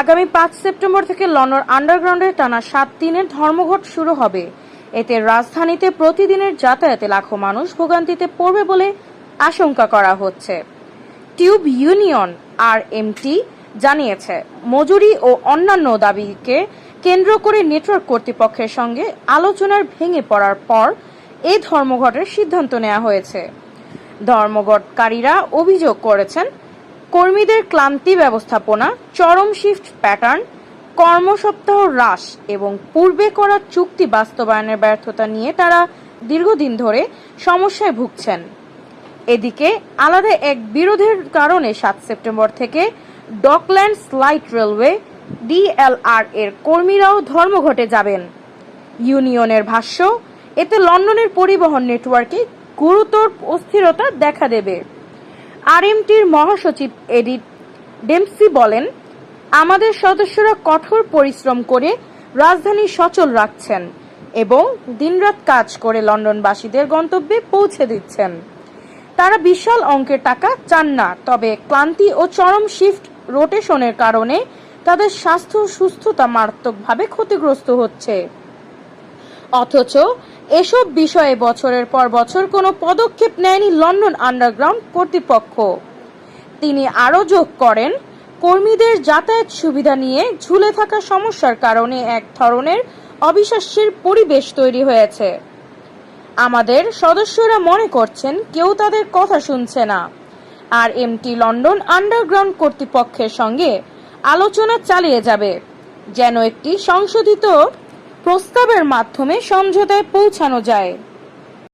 আগামী পাঁচ সেপ্টেম্বর থেকে লন্ডন আন্ডারগ্রাউন্ডে টানা সাত দিনের ধর্মঘট শুরু হবে। এতে রাজধানীতে প্রতিদিনের যাতায়াতে লাখো মানুষ ভোগান্তিতে পড়বে বলে আশঙ্কা করা হচ্ছে। টিউব ইউনিয়ন আর এমটি জানিয়েছে, মজুরি ও অন্যান্য দাবিকে কেন্দ্র করে নেটওয়ার্ক কর্তৃপক্ষের সঙ্গে আলোচনার ভেঙে পড়ার পর এই ধর্মঘটের সিদ্ধান্ত নেওয়া হয়েছে। ধর্মঘটকারীরা অভিযোগ করেছেন কর্মীদের ক্লান্তি ব্যবস্থাপনা, চরম শিফট প্যাটার্ন কর্মসপ্তাহ হ্রাস এবং পূর্বে করা চুক্তি বাস্তবায়নের ব্যর্থতা নিয়ে তারা দীর্ঘদিন ধরে সমস্যায় ভুগছেন। এদিকে আলাদা এক বিরোধের কারণে সাত সেপ্টেম্বর থেকে ডকল্যান্ডস লাইট রেলওয়ে ডিএলআর এর কর্মীরাও ধর্মঘটে যাবেন। ইউনিয়নের ভাষ্য, এতে লন্ডনের পরিবহন নেটওয়ার্কে গুরুতর অস্থিরতা দেখা দেবে। আরএমটির মহাসচিব এডিট ডেমসি বলেন, আমাদের সদস্যরা কঠোর পরিশ্রম করে রাজধানী সচল রাখছেন এবং দিনরাত কাজ করে লন্ডনবাসীদের গন্তব্যে পৌঁছে দিচ্ছেন। তারা বিশাল অঙ্কের টাকা চান না, তবে ক্লান্তি ও চরম শিফট রোটেশনের কারণে তাদের স্বাস্থ্য সুস্থতা মারাত্মকভাবে ক্ষতিগ্রস্ত হচ্ছে। অথচ এসব বিষয়ে বছরের পর বছর কোনো পদক্ষেপ নেয়নি লন্ডন আন্ডারগ্রাউন্ড কর্তৃপক্ষ। তিনি আরও যোগ করেন, কর্মীদের যাতায়াত সুবিধা নিয়ে ঝুলে থাকা সমস্যার কারণে এক ধরনের অবিশ্বাস্যের পরিবেশ তৈরি হয়েছে। আমাদের সদস্যরা মনে করছেন কেউ তাদের কথা শুনছে না। আর এমটি লন্ডন আন্ডারগ্রাউন্ড কর্তৃপক্ষের সঙ্গে আলোচনা চালিয়ে যাবে, যেন একটি সংশোধিত প্রস্তাবের মাধ্যমে সমঝোতায় পৌঁছানো যায়।